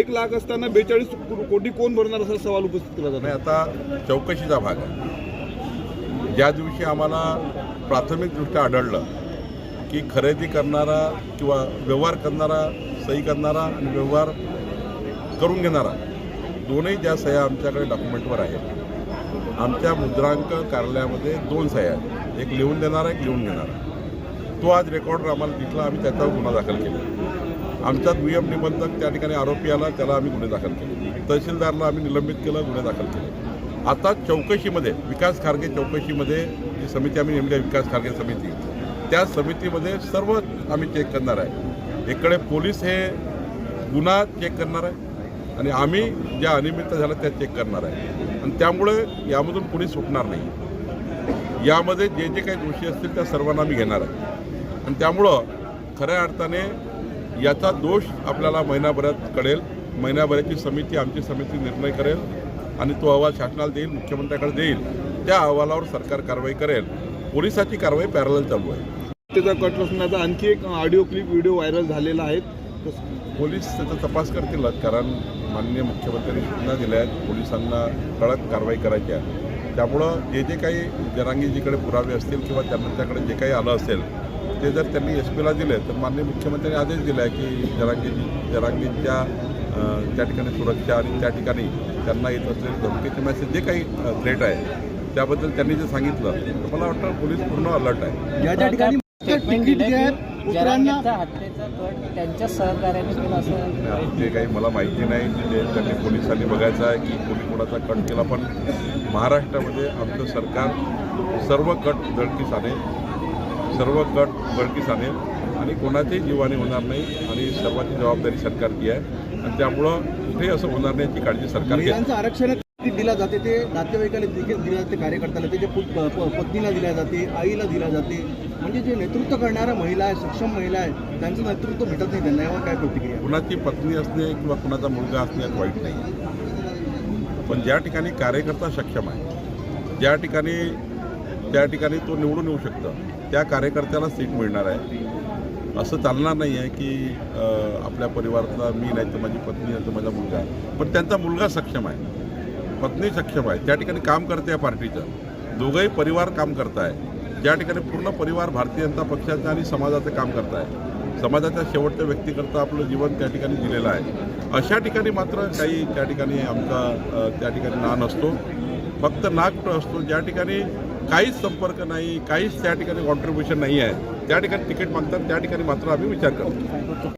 एक लाख असताना बेचाळीस कोटी कोण भरणार असा सवाल उपस्थित केला नाही जातो आता चौकशीचा भाग आहे. ज्या दिवशी आम्हाला प्राथमिकदृष्ट्या आढळलं की खरेदी करणारा किंवा व्यवहार करणारा सही करणारा आणि व्यवहार करून घेणारा दोनही ज्या सह्या आमच्याकडे डॉक्युमेंटवर आहेत. आमच्या मुद्रांक कार्यालयामध्ये दोन सह्या आहेत. एक लिहून देणारा एक लिहून घेणारा. तो आज रेकॉर्डर आम्हाला दिसला आम्ही त्याच्यावर गुन्हा दाखल केला. आमचा दुय्यम निबंधक त्या ठिकाणी आरोपी आला त्याला आम्ही गुन्हे दाखल केले. तहसीलदारला आम्ही निलंबित केलं गुन्हे दाखल केले. आता चौकशीमध्ये विकास खारगे चौकशीमध्ये जी समिती आम्ही नेमली आहे विकास खारगे समिती त्या समितीमध्ये सर्व आम्ही चेक करणार आहे. इकडे पोलीस हे गुन्हा चेक करणार आहे आणि आम्ही ज्या अनियमितता झाल्या त्या चेक करणार आहे. आणि त्यामुळे यामधून कुणी सुटणार नाही. यामध्ये जे जे काही दोषी असतील त्या सर्वांना आम्ही घेणार आहे. आणि त्यामुळं खऱ्या अर्थाने याचा दोष आपल्याला महिनाभरात कळेल. महिनाभराची समिती आमची समिती निर्णय करेल आणि तो अहवाल शासनाला देईल मुख्यमंत्र्याकडे देईल. त्या अहवालावर सरकार कारवाई करेल. पोलिसाची कारवाई पॅरल चालू आहे. त्याचा कट रचण्याचा आणखी एक ऑडिओ क्लिप व्हिडिओ व्हायरल झालेला आहे. पोलीस त्याचा तपास करतीलच कारण माननीय मुख्यमंत्र्यांनी सूचना दिल्या आहेत. पोलिसांना कडक कारवाई करायची आहे. त्यामुळं जे जे काही जरांगीजीकडे पुरावे असतील किंवा त्यांच्याकडे जे काही आलं असेल ते जर त्यांनी एस पीला दिले तर माननीय मुख्यमंत्र्यांनी आदेश दिला आहे की जरांगीजी जरांगीच्या त्या ठिकाणी सुरक्षा आणि त्या ठिकाणी त्यांना येत असलेले धमकीचे मेसेज जे काही थ्रेट आहे त्याबद्दल त्यांनी जे सांगितलं तर मला वाटतं पोलीस पूर्ण अलर्ट आहे. या ज्या ठिकाणी त्यांच्या सहकार्याने ते काही मला माहिती नाही. ते त्यांनी पोलिसांनी बघायचं आहे की कोणी कोणाचा कट केला पण महाराष्ट्रामध्ये आमचं सरकार सर्व कट दळकीस आणेल सर्व कट दळकीस आणेल आणि कोणाच्याही जीवाने होणार नाही आणि सर्वांची जबाबदारी सरकारची आहे. आणि त्यामुळं कुठेही असं होणार नाही याची काळजी सरकार महिलांचं आरक्षण दिला जाते ते नातेवाईकाला देखील दिल्या जाते कार्यकर्त्याला त्याच्या पत्नीला दिल्या जाते आईला दिल्या जाते म्हणजे जे नेतृत्व करणाऱ्या महिला आहे सक्षम महिला आहे त्यांचं नेतृत्व भेटत नाही त्यांना. यावर काय प्रतिक्रिया? कुणाची पत्नी असणे किंवा कुणाचा मुलगा असणे यात वाईट नाही. पण ज्या ठिकाणी कार्यकर्ता सक्षम आहे ज्या ठिकाणी त्या ठिकाणी तो निवडून येऊ शकतो त्या कार्यकर्त्याला सीट मिळणार आहे. असं चालणार नाही आहे की आपल्या परिवारातला मी नाही तर माझी पत्नी नाही तर माझा मुलगा आहे. पण त्यांचा मुलगा सक्षम आहे. पत्नी सक्षम आहे. त्या ठिकाणी काम करते आहे पार्टीचं. दोघंही परिवार काम करत आहे ज्या ठिकाणी पूर्ण परिवार भारतीय जनता पक्षाचं आणि समाजाचं काम करत आहे समाजाच्या शेवटच्या व्यक्तीकरता आपलं जीवन त्या ठिकाणी दिलेलं आहे. अशा ठिकाणी मात्र काही त्या ठिकाणी आमचा त्या ठिकाणी ना नसतो. फक्त ना असतो. ज्या ठिकाणी काहीच संपर्क नाही काहीच त्या ठिकाणी कॉन्ट्रीब्युशन नाही आहे. त्या ठिकाणी तिकीट मागतात त्या ठिकाणी मात्र आम्ही विचार करतो.